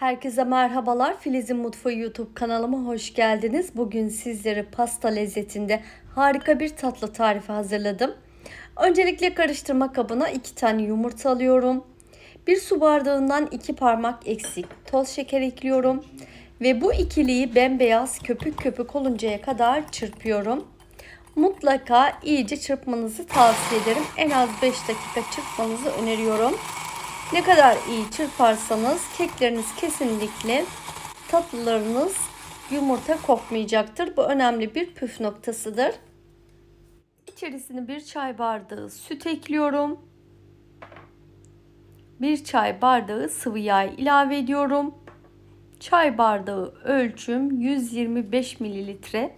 Herkese merhabalar. Filiz'in Mutfağı YouTube kanalıma hoş geldiniz. Bugün sizlere pasta lezzetinde harika bir tatlı tarifi hazırladım. Öncelikle karıştırma kabına 2 tane yumurta alıyorum. Bir su bardağından 2 parmak eksik toz şeker ekliyorum. Ve bu ikiliyi bembeyaz köpük köpük oluncaya kadar çırpıyorum. Mutlaka iyice çırpmanızı tavsiye ederim. En az 5 dakika çırpmanızı öneriyorum. Ne kadar iyi çırparsanız kekleriniz kesinlikle tatlılarınız yumurta kokmayacaktır. Bu önemli bir püf noktasıdır. İçerisine bir çay bardağı süt ekliyorum. Bir çay bardağı sıvı yağ ilave ediyorum. Çay bardağı ölçüm 125 mililitre.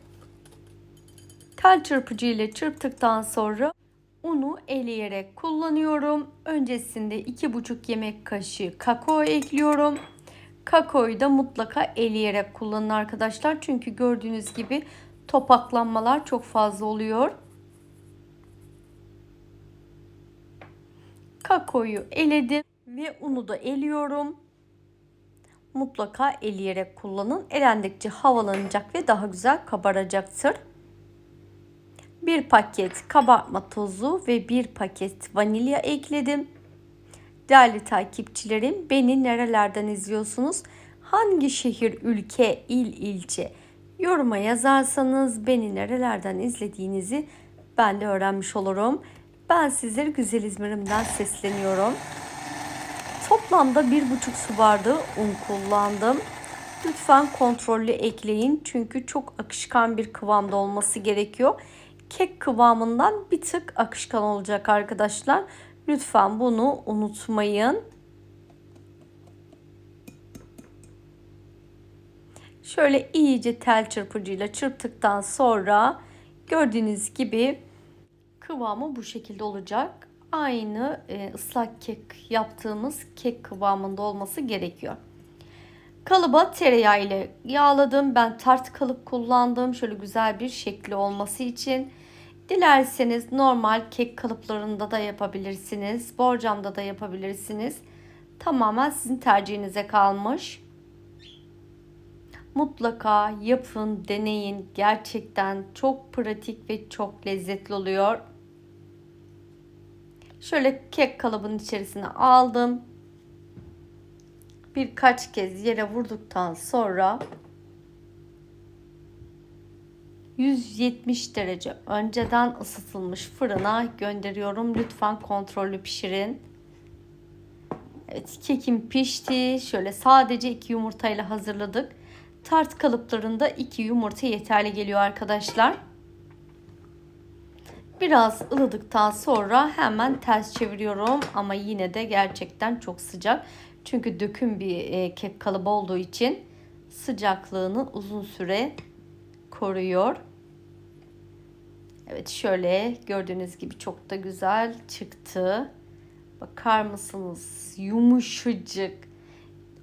Tel çırpıcı ile çırptıktan sonra Unu eleyerek kullanıyorum. Öncesinde 2,5 yemek kaşığı kakao ekliyorum. Kakaoyu da mutlaka eleyerek kullanın arkadaşlar. Çünkü gördüğünüz gibi topaklanmalar çok fazla oluyor. Kakaoyu eledim ve unu da eliyorum. Mutlaka eleyerek kullanın. Elendikçe havalanacak ve daha güzel kabaracaktır. 1 paket kabartma tozu ve 1 paket vanilya ekledim. Değerli takipçilerim beni nerelerden izliyorsunuz? Hangi şehir, ülke, il, ilçe yoruma yazarsanız beni nerelerden izlediğinizi ben de öğrenmiş olurum. Ben sizlere güzel İzmir'imden sesleniyorum. Toplamda 1,5 su bardağı un kullandım. Lütfen kontrollü ekleyin çünkü çok akışkan bir kıvamda olması gerekiyor kek kıvamından bir tık akışkan olacak arkadaşlar. Lütfen bunu unutmayın. Şöyle iyice tel çırpıcıyla çırptıktan sonra gördüğünüz gibi kıvamı bu şekilde olacak. Aynı e, ıslak kek yaptığımız kek kıvamında olması gerekiyor. Kalıba tereyağı ile yağladım. Ben tart kalıp kullandım. Şöyle güzel bir şekli olması için. Dilerseniz normal kek kalıplarında da yapabilirsiniz. Borcamda da yapabilirsiniz. Tamamen sizin tercihinize kalmış. Mutlaka yapın, deneyin. Gerçekten çok pratik ve çok lezzetli oluyor. Şöyle kek kalıbının içerisine aldım. Birkaç kez yere vurduktan sonra 170 derece önceden ısıtılmış fırına gönderiyorum. Lütfen kontrollü pişirin. Evet kekim pişti. Şöyle sadece iki yumurtayla hazırladık. Tart kalıplarında iki yumurta yeterli geliyor arkadaşlar. Biraz ılıdıktan sonra hemen ters çeviriyorum ama yine de gerçekten çok sıcak. Çünkü döküm bir e, kek kalıbı olduğu için sıcaklığını uzun süre koruyor. Evet şöyle gördüğünüz gibi çok da güzel çıktı. Bakar mısınız? Yumuşacık.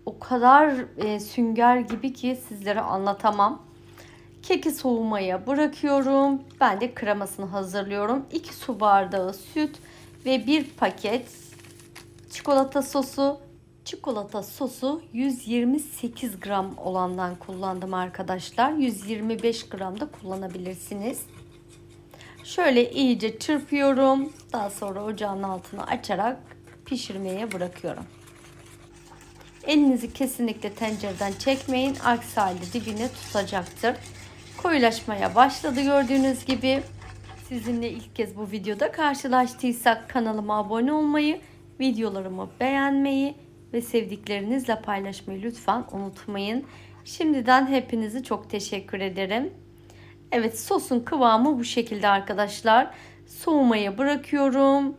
O kadar e, sünger gibi ki sizlere anlatamam. Keki soğumaya bırakıyorum. Ben de kremasını hazırlıyorum. 2 su bardağı süt ve 1 paket çikolata sosu. Çikolata sosu 128 gram olandan kullandım arkadaşlar. 125 gram da kullanabilirsiniz. Şöyle iyice çırpıyorum. Daha sonra ocağın altını açarak pişirmeye bırakıyorum. Elinizi kesinlikle tencereden çekmeyin. Aksi halde dibine tutacaktır. Koyulaşmaya başladı gördüğünüz gibi. Sizinle ilk kez bu videoda karşılaştıysak kanalıma abone olmayı, videolarımı beğenmeyi ve sevdiklerinizle paylaşmayı lütfen unutmayın. Şimdiden hepinizi çok teşekkür ederim. Evet sosun kıvamı bu şekilde arkadaşlar. Soğumaya bırakıyorum.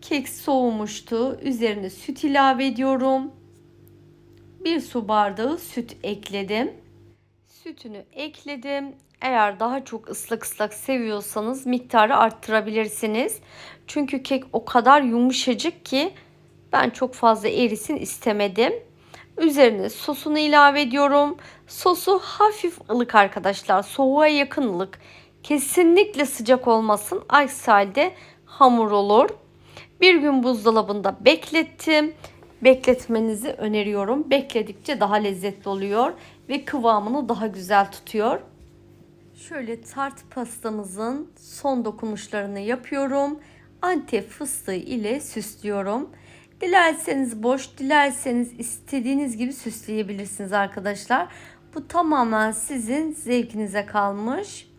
Kek soğumuştu. Üzerine süt ilave ediyorum. Bir su bardağı süt ekledim. Sütünü ekledim. Eğer daha çok ıslak ıslak seviyorsanız miktarı arttırabilirsiniz. Çünkü kek o kadar yumuşacık ki ben çok fazla erisin istemedim. Üzerine sosunu ilave ediyorum. Sosu hafif ılık arkadaşlar. Soğuğa yakın ılık. Kesinlikle sıcak olmasın. Aksi halde hamur olur. Bir gün buzdolabında beklettim. bekletmenizi öneriyorum. Bekledikçe daha lezzetli oluyor ve kıvamını daha güzel tutuyor. Şöyle tart pastamızın son dokunuşlarını yapıyorum. Antep fıstığı ile süslüyorum. Dilerseniz boş, dilerseniz istediğiniz gibi süsleyebilirsiniz arkadaşlar. Bu tamamen sizin zevkinize kalmış.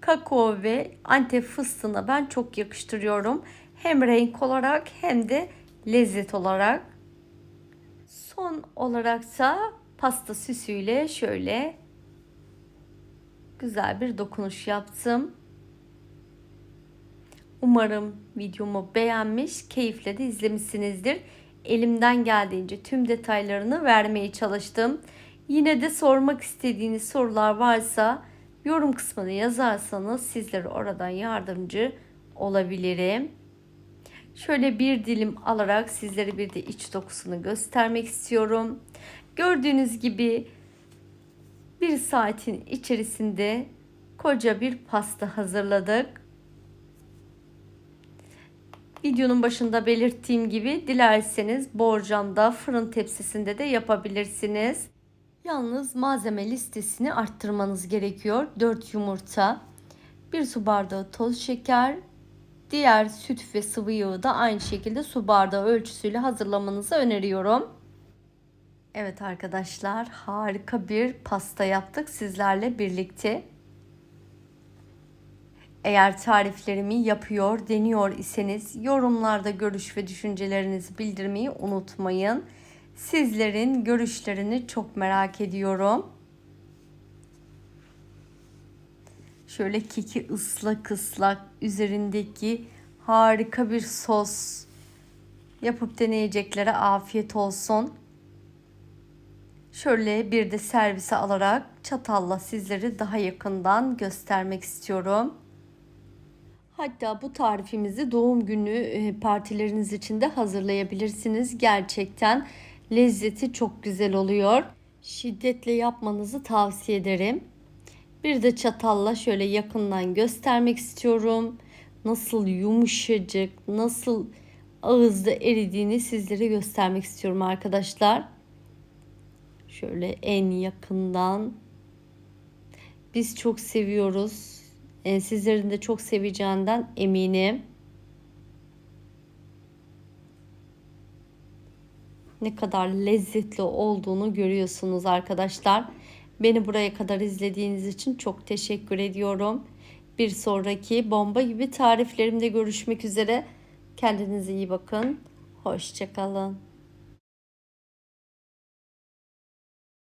Kakao ve Antep fıstığına ben çok yakıştırıyorum. Hem renk olarak hem de lezzet olarak. Son olaraksa pasta süsüyle şöyle güzel bir dokunuş yaptım. Umarım videomu beğenmiş, keyifle de izlemişsinizdir. Elimden geldiğince tüm detaylarını vermeye çalıştım. Yine de sormak istediğiniz sorular varsa yorum kısmına yazarsanız sizlere oradan yardımcı olabilirim. Şöyle bir dilim alarak sizlere bir de iç dokusunu göstermek istiyorum. Gördüğünüz gibi bir saatin içerisinde koca bir pasta hazırladık. Videonun başında belirttiğim gibi dilerseniz borcamda fırın tepsisinde de yapabilirsiniz. Yalnız malzeme listesini arttırmanız gerekiyor. 4 yumurta, 1 su bardağı toz şeker, diğer süt ve sıvı yağı da aynı şekilde su bardağı ölçüsüyle hazırlamanızı öneriyorum. Evet arkadaşlar harika bir pasta yaptık sizlerle birlikte. Eğer tariflerimi yapıyor, deniyor iseniz yorumlarda görüş ve düşüncelerinizi bildirmeyi unutmayın. Sizlerin görüşlerini çok merak ediyorum. Şöyle keki ıslak ıslak üzerindeki harika bir sos yapıp deneyeceklere afiyet olsun. Şöyle bir de servise alarak çatalla sizleri daha yakından göstermek istiyorum. Hatta bu tarifimizi doğum günü e, partileriniz için de hazırlayabilirsiniz. Gerçekten lezzeti çok güzel oluyor. Şiddetle yapmanızı tavsiye ederim. Bir de çatalla şöyle yakından göstermek istiyorum. Nasıl yumuşacık, nasıl ağızda eridiğini sizlere göstermek istiyorum arkadaşlar. Şöyle en yakından. Biz çok seviyoruz. E, sizlerin de çok seveceğinden eminim. Ne kadar lezzetli olduğunu görüyorsunuz arkadaşlar. Beni buraya kadar izlediğiniz için çok teşekkür ediyorum. Bir sonraki bomba gibi tariflerimde görüşmek üzere. Kendinize iyi bakın. Hoşçakalın.